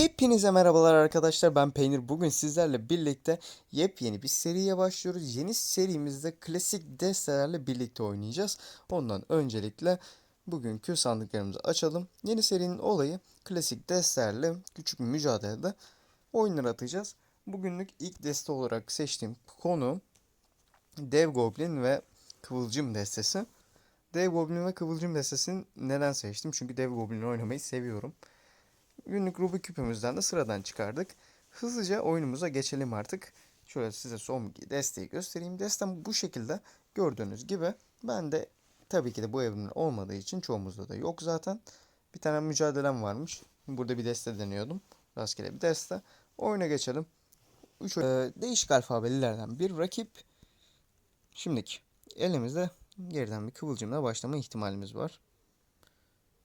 Hepinize merhabalar arkadaşlar ben Peynir. Bugün sizlerle birlikte yepyeni bir seriye başlıyoruz. Yeni serimizde klasik destelerle birlikte oynayacağız. Ondan öncelikle bugünkü sandıklarımızı açalım. Yeni serinin olayı klasik destelerle küçük bir mücadelede oyunlar atacağız. Bugünlük ilk deste olarak seçtiğim konu Dev Goblin ve Kıvılcım destesi. Dev Goblin ve Kıvılcım destesini neden seçtim? Çünkü Dev Goblin'i oynamayı seviyorum. Günlük Rubik küpümüzden de sıradan çıkardık. Hızlıca oyunumuza geçelim artık. Şöyle size son desteği göstereyim. Destem bu şekilde gördüğünüz gibi. Ben de tabii ki de bu evrenin olmadığı için çoğumuzda da yok zaten. Bir tane mücadelem varmış. Burada bir deste deniyordum. Rastgele bir deste. Oyuna geçelim. Üç, e, değişik alfabelilerden bir rakip. Şimdiki elimizde geriden bir kıvılcımla başlama ihtimalimiz var.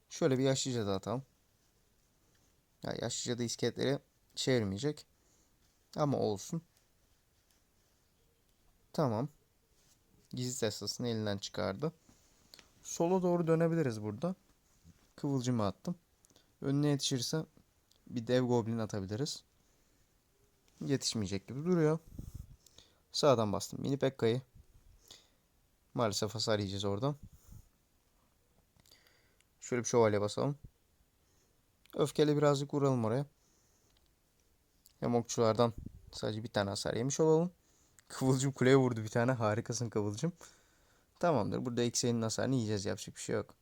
Şöyle bir yaşlıca da atalım. Ya yaşlıca da iskeletleri çevirmeyecek. Ama olsun. Tamam. Gizli testasını elinden çıkardı. Sola doğru dönebiliriz burada. Kıvılcımı attım. Önüne yetişirse bir dev goblin atabiliriz. Yetişmeyecek gibi duruyor. Sağdan bastım. Mini Pekka'yı. Maalesef hasar yiyeceğiz oradan. Şöyle bir şövalye basalım. Öfkeyle birazcık vuralım oraya. Hem okçulardan sadece bir tane hasar yemiş olalım. Kıvılcım kuleye vurdu bir tane. Harikasın Kıvılcım. Tamamdır. Burada X'e'nin hasarını yiyeceğiz. Yapacak bir şey yok.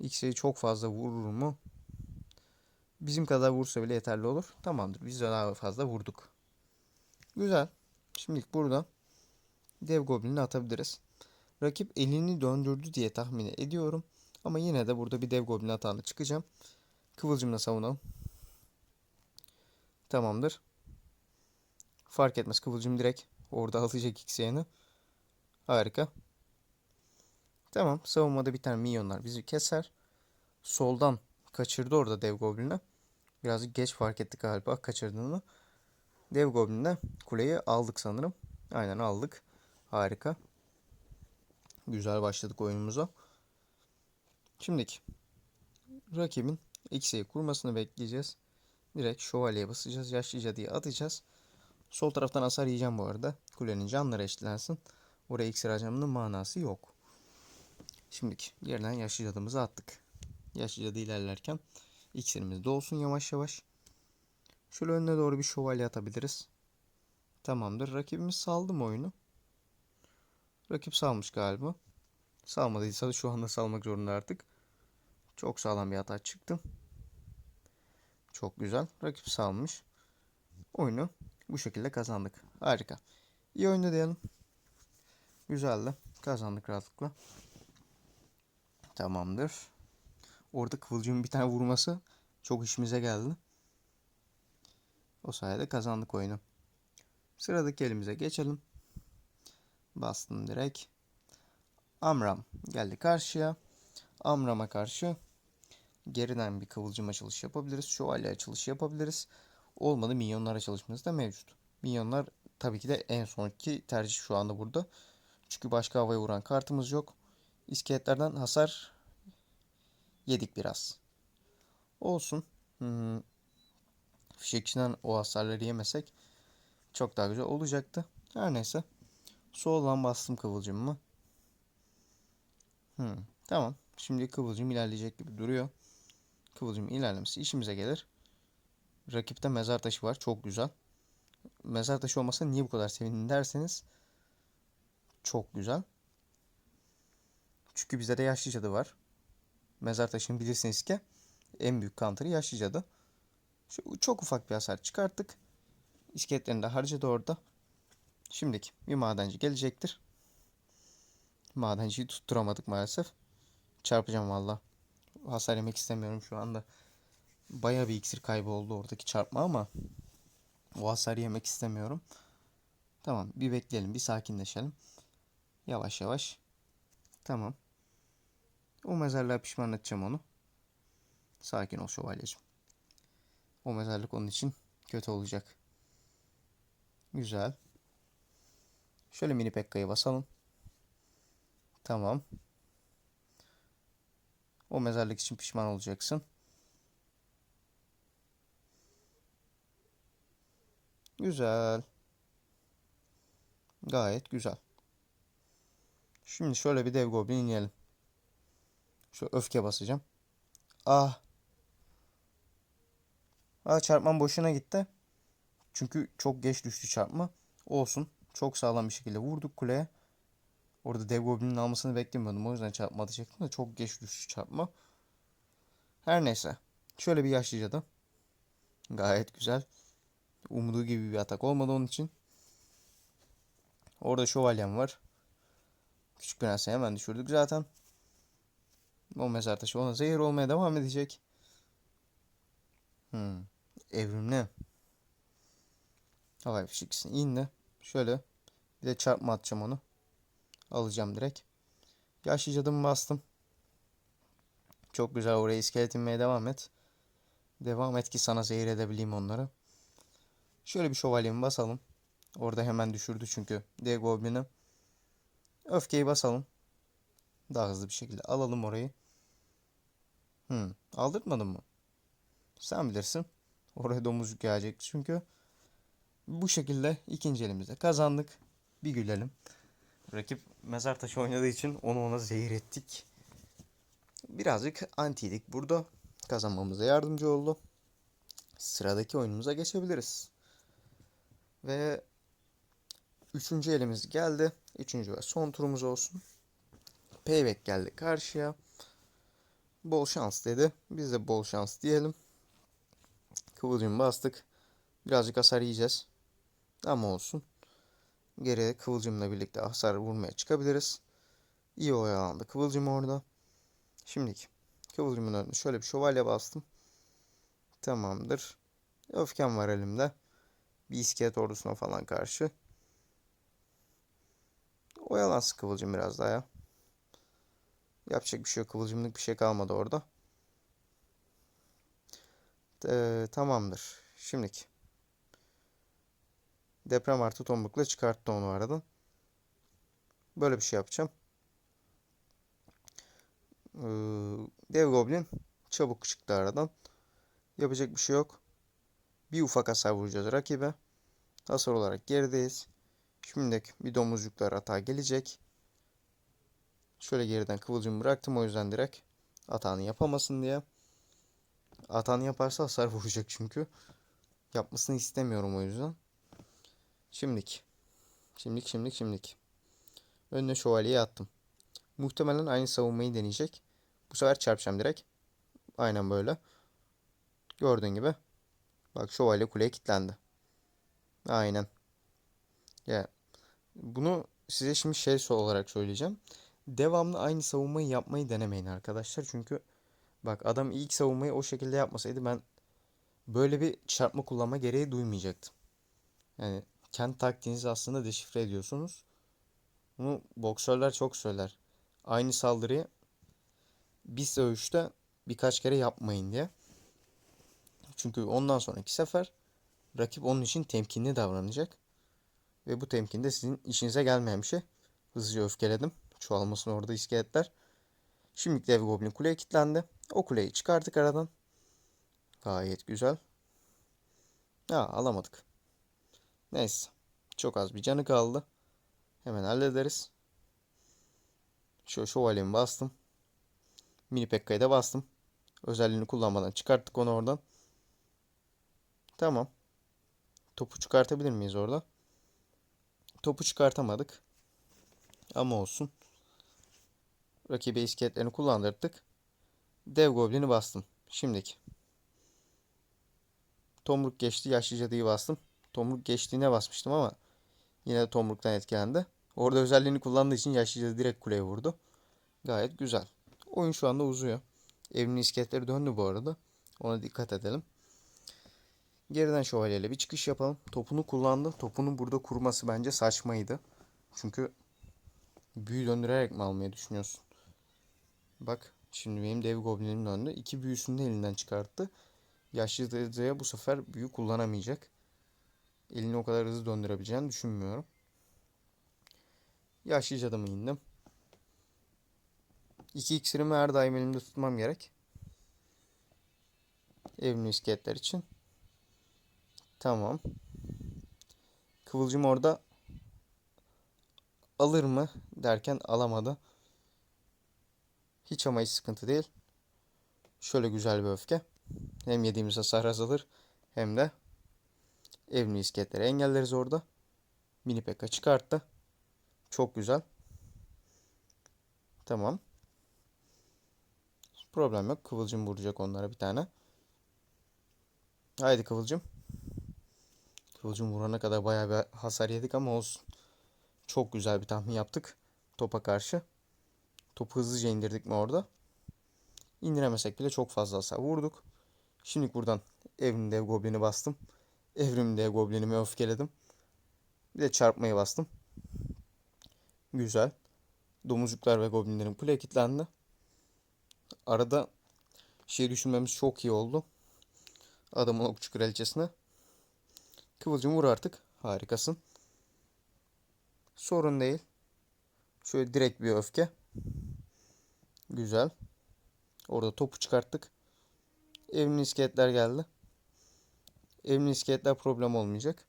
X'e'yi çok fazla vurur mu? Bizim kadar vursa bile yeterli olur. Tamamdır. Biz daha fazla vurduk. Güzel. Şimdilik burada dev goblinini atabiliriz. Rakip elini döndürdü diye tahmin ediyorum. Ama yine de burada bir dev goblin hatanı çıkacağım. Kıvılcımla savunalım. Tamamdır. Fark etmez. Kıvılcım direkt orada alacak X'yeğini. Harika. Tamam. Savunmada bir tane minyonlar bizi keser. Soldan kaçırdı orada dev goblin'i. Birazcık geç fark ettik galiba kaçırdığını. Dev goblin'le kuleyi aldık sanırım. Aynen aldık. Harika. Güzel başladık oyunumuza. Şimdiki rakibin X'e kurmasını bekleyeceğiz. Direkt şövalyeye basacağız. Yaşlıca diye atacağız. Sol taraftan hasar yiyeceğim bu arada. Kulenin canları eşitlensin. Oraya iksir harcamanın manası yok. Şimdiki yerden yaşlı cadımızı attık. Yaşlı cadı ilerlerken iksirimiz dolsun yavaş yavaş. Şöyle önüne doğru bir şövalye atabiliriz. Tamamdır. Rakibimiz saldı mı oyunu? Rakip salmış galiba. Salmadıysa şu anda salmak zorunda artık. Çok sağlam bir hata çıktı. Çok güzel. Rakip salmış. Oyunu bu şekilde kazandık. Harika. İyi oyunu diyelim. Güzeldi. Kazandık rahatlıkla. Tamamdır. Orada Kıvılcım'ın bir tane vurması çok işimize geldi. O sayede kazandık oyunu. Sıradaki elimize geçelim. Bastım direkt. Amram geldi karşıya. Amram'a karşı geriden bir kıvılcım açılışı yapabiliriz. Şövalye açılışı yapabiliriz. Olmadı minyonlar açılışımız da mevcut. Minyonlar tabii ki de en sonki tercih şu anda burada. Çünkü başka havaya vuran kartımız yok. İskeletlerden hasar yedik biraz. Olsun. Hmm. Fişekçiden o hasarları yemesek çok daha güzel olacaktı. Her neyse. Soldan bastım kıvılcımımı. Hmm. Tamam. Şimdi kıvılcım ilerleyecek gibi duruyor. Kıvılcım ilerlemesi işimize gelir. Rakipte mezar taşı var. Çok güzel. Mezar taşı olmasa niye bu kadar sevindin derseniz çok güzel. Çünkü bizde de yaşlı cadı var. Mezar taşını bilirsiniz ki en büyük counter'ı yaşlı cadı. Şu çok ufak bir hasar çıkarttık. İskeletlerini de harcadı orada. Şimdiki bir madenci gelecektir. Madenciyi tutturamadık maalesef. Çarpacağım valla. Hasar yemek istemiyorum şu anda. Baya bir iksir kaybı oldu oradaki çarpma ama o hasar yemek istemiyorum. Tamam bir bekleyelim bir sakinleşelim. Yavaş yavaş. Tamam. O mezarlığa pişman edeceğim onu. Sakin ol şövalyeciğim. O mezarlık onun için kötü olacak. Güzel. Şöyle mini pekkayı basalım. Tamam. O mezarlık için pişman olacaksın. Güzel. Gayet güzel. Şimdi şöyle bir dev goblin inelim. Şu öfke basacağım. Ah. Ah çarpmam boşuna gitti. Çünkü çok geç düştü çarpma. Olsun. Çok sağlam bir şekilde vurduk kuleye. Orada dev goblinin almasını beklemiyordum. O yüzden çarpma atacaktım da çok geç düştü çarpma. Her neyse. Şöyle bir yaşlıcadı. Gayet güzel. Umuduğu gibi bir atak olmadı onun için. Orada şövalyem var. Küçük prensi hemen düşürdük zaten. O mezar taşı ona zehir olmaya devam edecek. Hmm. Evrimli. Havai fişek indi. Şöyle bir de çarpma atacağım onu. Alacağım direkt. Yaşlı cadımı bastım. Çok güzel oraya iskelet inmeye devam et. Devam et ki sana zehir edebileyim onları. Şöyle bir şövalyemi basalım. Orada hemen düşürdü çünkü D Goblin'i. Öfkeyi basalım. Daha hızlı bir şekilde alalım orayı. Hmm, aldırtmadın mı? Sen bilirsin. Oraya domuzcuk gelecek çünkü. Bu şekilde ikinci elimizde kazandık. Bir gülelim. Rakip mezar taşı oynadığı için onu ona zehir ettik. Birazcık antiydik burada. Kazanmamıza yardımcı oldu. Sıradaki oyunumuza geçebiliriz. Ve üçüncü elimiz geldi. Üçüncü ve son turumuz olsun. Payback geldi karşıya. Bol şans dedi. Biz de bol şans diyelim. Kıvılcım bastık. Birazcık hasar yiyeceğiz. Ama olsun. Geriye Kıvılcım'la birlikte hasar vurmaya çıkabiliriz. İyi oyalandı Kıvılcım orada. Şimdiki Kıvılcım'ın önüne şöyle bir şövalye bastım. Tamamdır. Öfkem var elimde. Bir iskelet ordusuna falan karşı. Oyalansın Kıvılcım biraz daha ya. Yapacak bir şey yok. Kıvılcımlık bir şey kalmadı orada. Ee, tamamdır. Şimdiki. Deprem artı tomrukla çıkarttı onu aradan. Böyle bir şey yapacağım. Ee, dev Goblin çabuk çıktı aradan. Yapacak bir şey yok. Bir ufak hasar vuracağız rakibe. Hasar olarak gerideyiz. Şimdi bir domuzcuklar hata gelecek. Şöyle geriden kıvılcım bıraktım o yüzden direkt atağını yapamasın diye. Atağını yaparsa hasar vuracak çünkü. Yapmasını istemiyorum o yüzden. Şimdik. Şimdik şimdik şimdik. Önüne şövalyeyi attım. Muhtemelen aynı savunmayı deneyecek. Bu sefer çarpacağım direkt. Aynen böyle. Gördüğün gibi. Bak şövalye kuleye kilitlendi. Aynen. Ya bunu size şimdi şey olarak söyleyeceğim. Devamlı aynı savunmayı yapmayı denemeyin arkadaşlar. Çünkü bak adam ilk savunmayı o şekilde yapmasaydı ben böyle bir çarpma kullanma gereği duymayacaktım. Yani kendi taktiğinizi aslında deşifre ediyorsunuz. Bunu boksörler çok söyler. Aynı saldırıyı bir dövüşte birkaç kere yapmayın diye. Çünkü ondan sonraki sefer rakip onun için temkinli davranacak. Ve bu temkin de sizin işinize gelmeyen bir şey. Hızlıca öfkeledim. Çoğalmasın orada iskeletler. Şimdi dev goblin kuleye kilitlendi. O kuleyi çıkarttık aradan. Gayet güzel. Ha alamadık. Neyse. Çok az bir canı kaldı. Hemen hallederiz. Şu şövalyemi bastım. Mini Pekka'yı da bastım. Özelliğini kullanmadan çıkarttık onu oradan. Tamam. Topu çıkartabilir miyiz orada? Topu çıkartamadık. Ama olsun. Rakibe iskeletlerini kullandırdık. Dev Goblin'i bastım. Şimdiki. Tomruk geçti. Yaşlı cadıyı bastım. Tomruk geçtiğine basmıştım ama yine de tomruktan etkilendi. Orada özelliğini kullandığı için yaşlı cadı direkt kuleye vurdu. Gayet güzel. Oyun şu anda uzuyor. Evinin iskeletleri döndü bu arada. Ona dikkat edelim. Geriden şövalyeyle bir çıkış yapalım. Topunu kullandı. Topunun burada kurması bence saçmaydı. Çünkü büyü döndürerek mi almayı düşünüyorsun? Bak şimdi benim dev goblinim döndü. İki büyüsünü de elinden çıkarttı. Yaşlı dedeye bu sefer büyü kullanamayacak. Elini o kadar hızlı döndürebileceğini düşünmüyorum. Yaşlı cadımı indim. İki iksirimi her daim elimde tutmam gerek. Evimli iskeletler için. Tamam. Kıvılcım orada alır mı derken alamadı. Hiç ama hiç sıkıntı değil. Şöyle güzel bir öfke. Hem yediğimiz hasar azalır hem de evrimli iskeletleri engelleriz orada. Mini Pekka çıkarttı. Çok güzel. Tamam. Problem yok. Kıvılcım vuracak onlara bir tane. Haydi Kıvılcım. Kıvılcım vurana kadar bayağı bir hasar yedik ama olsun. Çok güzel bir tahmin yaptık. Topa karşı. Topu hızlıca indirdik mi orada? İndiremesek bile çok fazla hasar vurduk. Şimdi buradan evrim dev goblini bastım. Evrim dev goblinimi öfkeledim. Bir de çarpmayı bastım. Güzel. Domuzcuklar ve goblinlerin kule kilitlendi. Arada şey düşünmemiz çok iyi oldu. Adamın okçu kraliçesine. Kıvılcım vur artık. Harikasın. Sorun değil. Şöyle direkt bir öfke. Güzel. Orada topu çıkarttık. Evrimli iskeletler geldi. Evrimli iskeletler problem olmayacak.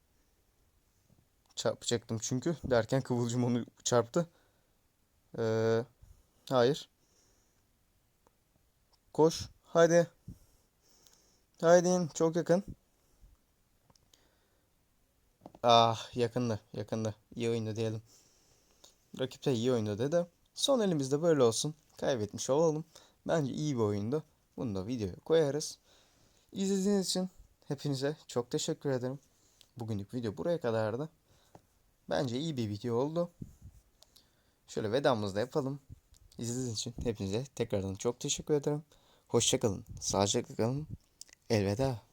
Çarpacaktım çünkü. Derken kıvılcım onu çarptı. Ee, hayır. Koş. Hadi. Haydi. Çok yakın. Ah yakındı. Yakındı. İyi oyundu diyelim. Rakip de iyi oynadı da. Son elimizde böyle olsun. Kaybetmiş olalım. Bence iyi bir oyundu. Bunu da videoya koyarız. İzlediğiniz için hepinize çok teşekkür ederim. Bugünlük video buraya kadardı. Bence iyi bir video oldu. Şöyle vedamızı da yapalım. İzlediğiniz için hepinize tekrardan çok teşekkür ederim. Hoşçakalın. Sağlıcakla kalın. Elveda.